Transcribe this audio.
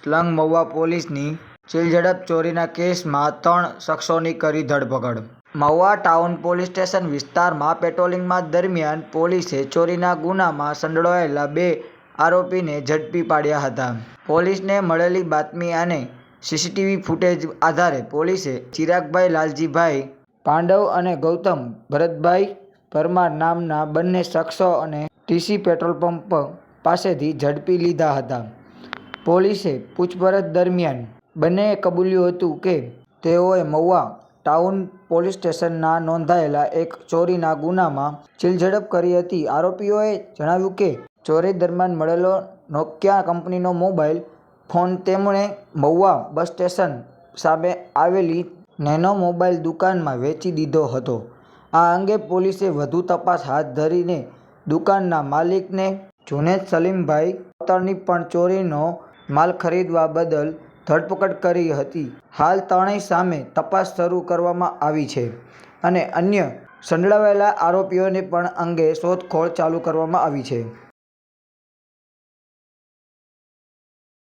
સ્લંગ મહુવા પોલીસની ચીલઝડપ ચોરીના કેસમાં ત્રણ શખ્સોની કરી ધરપકડ. મહુવા ટાઉન પોલીસ સ્ટેશન વિસ્તારમાં પેટ્રોલિંગમાં દરમિયાન પોલીસે ચોરીના ગુનામાં સંડોવાયેલા બે આરોપીને ઝડપી પાડ્યા હતા. પોલીસને મળેલી બાતમી અને સીસીટીવી ફૂટેજ આધારે પોલીસે ચિરાગભાઈ લાલજીભાઈ, પાંડવ અને ગૌતમ ભરતભાઈ પરમાર નામના બંને શખ્સો અને ટીસી પેટ્રોલ પંપ પાસેથી ઝડપી લીધા હતા. પોલીસે પૂછપરછ દરમિયાન બંનેએ કબૂલ્યું હતું કે તેઓએ મહુવા ટાઉન પોલીસ સ્ટેશનના નોંધાયેલા એક ચોરીના ગુનામાં ચીલઝડપ કરી હતી. આરોપીઓએ જણાવ્યું કે ચોરી દરમિયાન મળેલો નોકિયા કંપનીનો મોબાઈલ ફોન તેમણે મહુવા બસ સ્ટેશન સામે આવેલી નેનો મોબાઈલ દુકાનમાં વેચી દીધો હતો. આ અંગે પોલીસે વધુ તપાસ હાથ ધરીને દુકાનના માલિકને જુનેદ સલીમભાઈ કોતરણી પણ ચોરીનો માલ ખરીદવા બદલ ધરપકડ કરી હતી. હાલ ત્રણેય સામે તપાસ શરૂ કરવામાં આવી છે અને અન્ય સંડોવાયેલા આરોપીઓને પણ અંગે શોધખોળ ચાલુ કરવામાં આવી છે.